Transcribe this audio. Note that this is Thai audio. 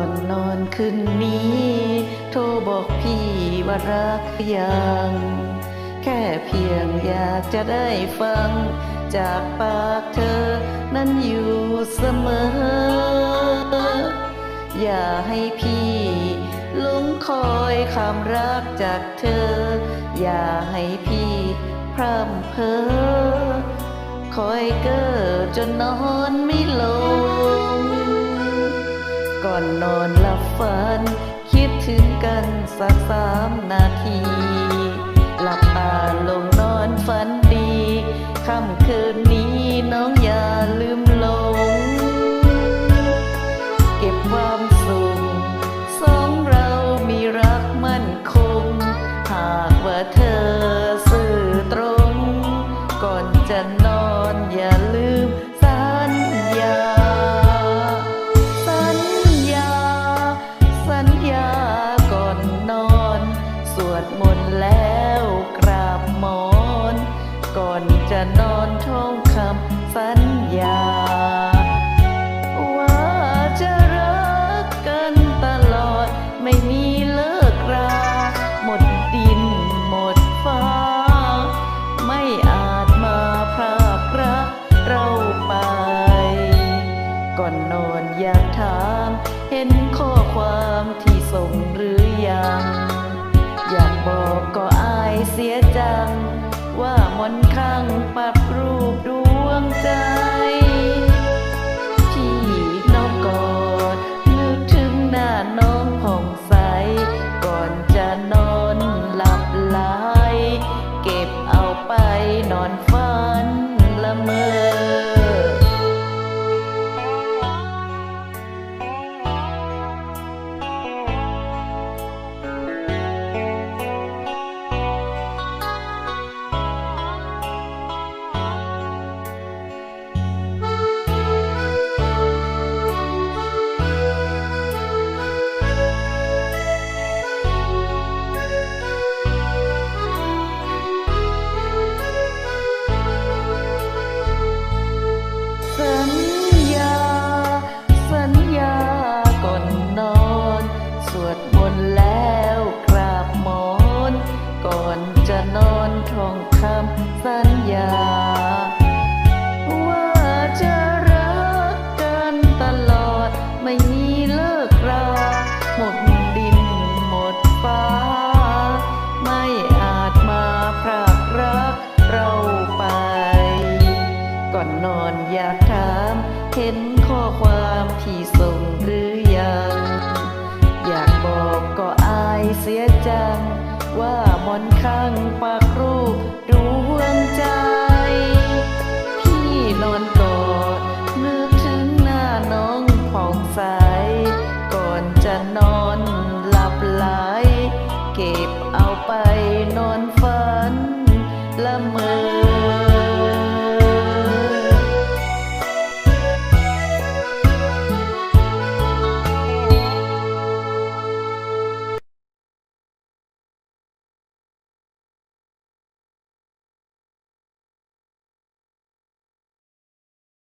อนนอนคืนนี้ โทรบอกพี่ว่ารักยัง แค่เพียงอยากจะได้ฟัง จากปากเธอ นั้นอยู่เสมอ อย่าให้พี่หลงคอยคำรักจากเธอ อย่าให้พี่พร่ำเพ้อคอยเก้อจนนอนไม่ลงก่ อนนอนหลับฝัน คิดถึงกันสักสามนาที แล้วกราบหมอน ก่อนจะนอนท่องคำสัญญา ว่าจะรักกันตลอดไม่มีเลิกรา หมดดินหมดฟ้า ไม่อาจมาพรากรักเราไป ก่อนนอนอยากถาม เห็นข้อความที่ส่งหรือยัง อยากบอกก็อายเสียจัง ว่ามนข้างปักรูปดวงใจที่น้องกอดนึกถึงหน้าน้องผ่องใส ก่อนจะนอนหลับไหลเก็บเอาไปนอนฝัน วดมนต์แล้วกราบหมอน ก่อนจะนอนท่องคำสัญญา ว่าจะรักกันตลอดไม่มีเลิกราหมดดินหมดฟ้า ไม่อาจมาพรากรักเราไป ก่อนนอนอยากถาม เห็นข้อความที่ส่งหรือ เสียจังว่ามนข้างปากรูป